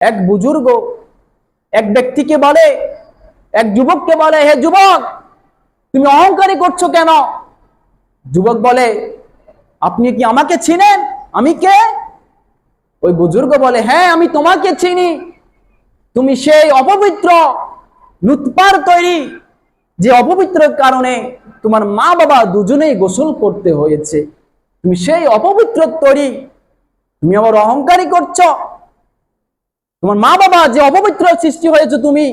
এক বুজুর্গ এক ব্যক্তিকে বলে, এক যুবককে বলে, হে যুবক, তুমি অহংকারী করছ কেন? যুবক বলে, আপনি কি আমাকে চিনেন? আমি কে? ওই বুজুর্গ বলে হ্যাঁ আমি তোমাকে চিনি। তুমি সেই অপবিত্র লুৎপার তৈরি, যে অপবিত্র কারণে তোমার মা বাবা দুজনেই গোসল করতে হয়েছে। তুমি সেই অপবিত্র তৈরি, তুমি আবার অহংকারী করছ। তোমার মা বাবা যে অপবিত্র সৃষ্টি হয়েছে তুমি,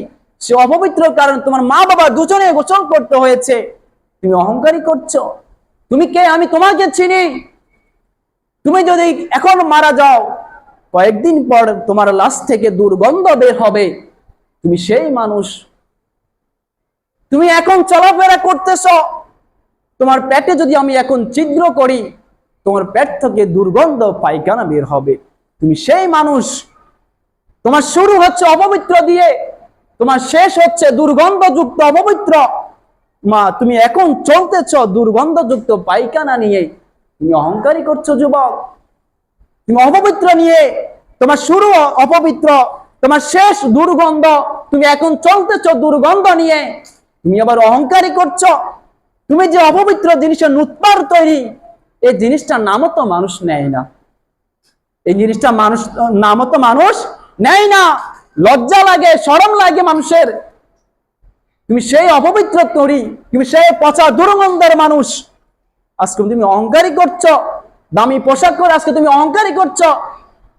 সে অপবিত্র কারণ তোমার মা বাবা দুজনে গোসল করতে হয়েছে। তুমি অহংকারী করছ। তুমি কে? আমি তোমাকে চিনি। তুমি যদি এখন মারা যাও, কয়েকদিন পর তোমার লাশ থেকে দুর্গন্ধ বের হবে। তুমি সেই মানুষ। তুমি এখন চলাফেরা করতেছ। তোমার পেটে যদি আমি এখন ছিদ্র করি, তোমার পেট থেকে দুর্গন্ধ পায়খানা বের হবে। তুমি সেই মানুষ। তোমার শুরু হচ্ছে অপবিত্র দিয়ে, তোমার শেষ হচ্ছে দুর্গন্ধযুক্ত অপবিত্র। মা, তুমি এখন চলতেছ দুর্গন্ধযুক্ত পায়খানা নিয়ে। তুমি অহংকারী করছ, যুবক। তুমি অপবিত্র নিয়ে, তোমার শুরু অপবিত্র, তোমার শেষ দুর্গন্ধ। তুমি এখন চলতেছ দুর্গন্ধ নিয়ে। তুমি আবার অহংকারী করছ। তুমি যে অপবিত্র জিনিসের নুৎপার তৈরি, এই জিনিসটার নামও তো মানুষ নেয় না। এই জিনিসটা মানুষ, নামও তো মানুষ নেয় না, লজ্জা লাগে সরম লাগে মানুষের। তুমি সেই অপবিত্র তৈরি, তুমি সেই পচা দুর্গন্ধের মানুষ। আজকে তুমি অহংকারী করছ, দামি পোশাক করে আজকে তুমি অহংকারী করছ।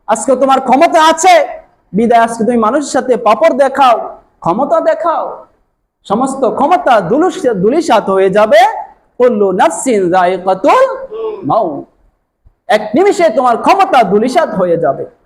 আজকে তোমার ক্ষমতা আছে, বিদায় আজকে তুমি মানুষের সাথে পাপড় দেখাও, ক্ষমতা দেখাও। সমস্ত ক্ষমতা দুলুস- দুলিশাত হয়ে যাবে। এক নিমিষে তোমার ক্ষমতা দুলিশাত হয়ে যাবে।